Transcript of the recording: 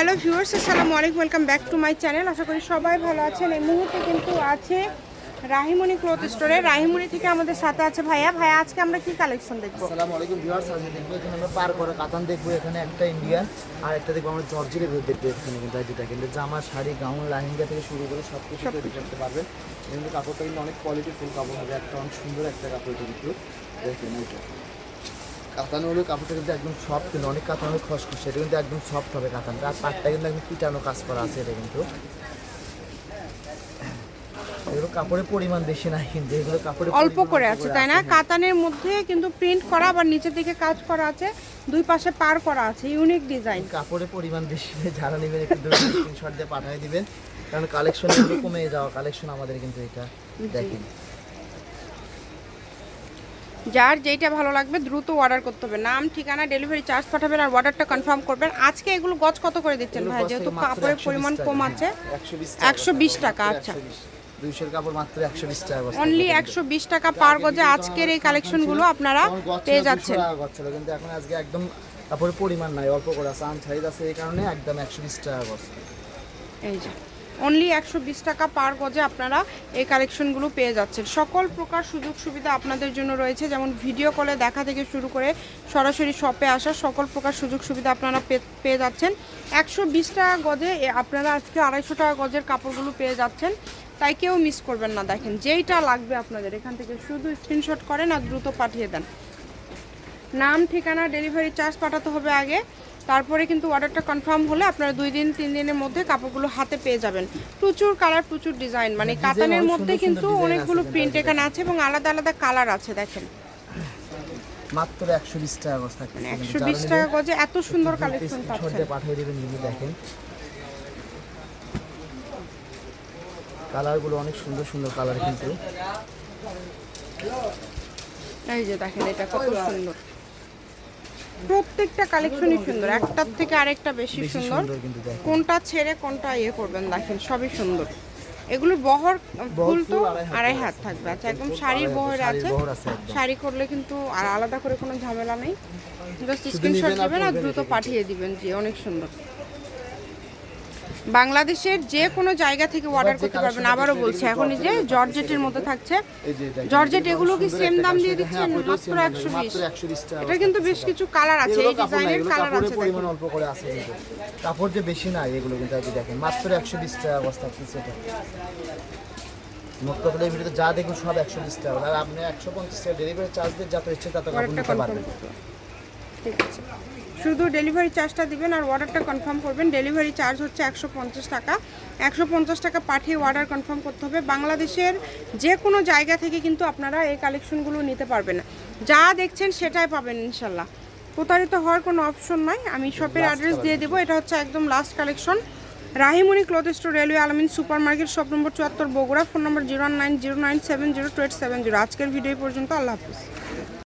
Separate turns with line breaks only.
Hello viewers আসসালামু আলাইকুম welcome back to my channel. আশা করি সবাই ভালো আছেন। এই মুহূর্তে কিন্তু আছে রাহিমণি ক্লথ স্টোরে। রাহিমণি থেকে আমাদের সাথে আছে ভাইয়া। ভাইয়া আজকে আমরা কি কালেকশন দেখব?
আসসালামু আলাইকুম ভিউয়ার্স আজকে দেখব এখানে আমরা পার করে কাতান দেখব এখানে একটা ইন্ডিয়ান আর একটা দেখব আমরা জর্জের ভেতর দেখব এখানে কিন্তু যেটা কিন্তু জামা শাড়ি গাউন লাহেঙ্গা থেকে শুরু করে সব কিছু তৈরি করতে পারবেন। কিন্তু কাপড়টা কিন্তু অনেক কোয়ালিটি ফুল কাপড় হবে। একটা অনেক সুন্দর একটা কাপড় কিন্তু দেখুন এইটা কাতান হলো কাপড়টা কিন্তু একদম সফট কিন্তু অনেক কাতান খসখস এটা কিন্তু একদম সফট হবে কাতানটা। আর পাটটা কিন্তু একদম পিটানো কাজ করা আছে এটা কিন্তু। এগুলো কাপড়ের পরিমাণ বেশি নাই কিন্তু এগুলো কাপড়ের
অল্প করে আছে তাই না?
হ্যাঁ।
কাতানের মধ্যে কিন্তু প্রিন্ট করা আবার নিচের দিকে কাজ করা আছে দুই পাশে পার করা আছে ইউনিক ডিজাইন
কাপড়ের পরিমাণ বেশি যারা নেবেন একটু স্ক্রিনশট দিয়ে পাঠিয়ে দিবেন কারণ কালেকশন কমে যাওয়া কালেকশন আমাদের কিন্তু এটা দেখেন।
যার যেইটা ভালো লাগবে দ্রুত অর্ডার করতে হবে। নাম ঠিকানা ডেলিভারি চার্জ পাঠাবেন আর অর্ডারটা কনফার্ম করবেন। আজকে এগুলো গজ কত করে দিচ্ছেন ভাই? যেহেতু কাপড়ের পরিমাণ কম আছে।
একশো বিশ
টাকা, আচ্ছা। অনলি একশো বিশ টাকা পার গজে আজকের এই কালেকশনগুলো আপনারা পেয়ে যাচ্ছেন।
কিন্তু এখন আজকে একদম পরিমাণ নাই অল্প করে আছে। আনসাইজ আছে এই কারণে একদম একশো বিশ টাকা গজ।
এই যে। অনলি একশো বিশ টাকা পার গজে আপনারা এই কালেকশনগুলো পেয়ে যাচ্ছেন। সকল প্রকার সুযোগ সুবিধা আপনাদের জন্য রয়েছে, যেমন ভিডিও কলে দেখা থেকে শুরু করে সরাসরি শপে আসা, সকল প্রকার সুযোগ সুবিধা আপনারা পেয়ে যাচ্ছেন। একশো বিশ টাকা গজে আপনারা আজকে আড়াইশো টাকা গজের কাপড়গুলো পেয়ে যাচ্ছেন। তাই কেউ মিস করবেন না, দেখেন যেইটা লাগবে আপনাদের। এখান থেকে শুধু স্ক্রিনশট করেন আর দ্রুত পাঠিয়ে দেন। নাম, ঠিকানা ডেলিভারি চার্জ পাঠাতে হবে আগে। তারপরে কিন্তু অর্ডারটা কনফার্ম হলে আপনারা দুই দিন তিন দিনের মধ্যে কাপড়গুলো হাতে পেয়ে যাবেন। প্রচুর কালার প্রচুর ডিজাইন মানে কাতানের মধ্যে কিন্তু অনেকগুলো প্রিন্ট এখানে আছে এবং আলাদা আলাদা কালার আছে দেখেন।
মাত্র একশো বিশ টাকা গজ থাকছে
মানে একশো বিশ টাকা গজে এত সুন্দর কালেকশন পাচ্ছেন।
পাঠিয়ে দেবেন দেখেন। কালারগুলো অনেক সুন্দর সুন্দর কালার কিন্তু।
এই যে দেখেন এটা কত সুন্দর। প্রত্যেকটা কালেকশনই সুন্দর। একটার থেকে আরেকটা বেশি সুন্দর। কোনটা ছেড়ে কোনটা ইয়ে করবেন দেখেন সবই সুন্দর। এগুলো বহর ফুল তো
আড়াই হাত।
থাকবে। আচ্ছা একদম শাড়ির বহর আছে। শাড়ি করলে কিন্তু আর আলাদা করে কোনো ঝামেলা নেই। জাস্ট স্ক্রিনশট দেবেন আর দ্রুত পাঠিয়ে দিবেন যে অনেক সুন্দর। বাংলাদেশের যে কোনো জায়গা থেকে অর্ডার করতে পারবেন। আবারও বলছি এখন যে
জর্জেটের
মধ্যে থাকছে। জর্জেট
এগুলো
কি সেম দাম দিয়ে
করে।
দিচ্ছেন?
হ্যাঁ,
মাত্র একশো বিশ।
120 টাকা
এটা কিন্তু বেশ কিছু কালার আছে এই ডিজাইনের কালার আছে
পরিমাণ অল্প করে আছে কিন্তু। কাপড় যে বেশি নাই এগুলো কিন্তু আপনি দেখেন মাত্র একশো বিশ টাকা বস্তা পিস এটা। মোট কথা ভিডিওতে যা দেখুন সব একশো বিশ টাকা আর আপনি একশো পঞ্চাশ টাকা ডেলিভারি চার্জ দিয়ে যত ইচ্ছে তত কাপড় নিতে পারবেন।
ঠিক আছে। শুধু ডেলিভারি চার্জটা দিবেন আর অর্ডারটা কনফার্ম করবেন। ডেলিভারি চার্জ হচ্ছে একশো পঞ্চাশ টাকা। একশো পঞ্চাশ টাকা পাঠিয়ে অর্ডার কনফার্ম করতে হবে। বাংলাদেশের যে কোনো জায়গা থেকে কিন্তু আপনারা এই কালেকশনগুলো নিতে পারবেন। যা দেখছেন সেটাই পাবেন ইনশাল্লাহ। প্রতারিত হওয়ার কোনো অপশন নাই। আমি শপের অ্যাড্রেস দিয়ে দেবো। এটা হচ্ছে একদম last collection Rahimoni cloth store railway Almin super market shop number চুয়াত্তর Bogura phone number zero nine zero nine seven zero two eight seven zero আজকের ভিডিও পর্যন্ত। আল্লাহ হাফিজ।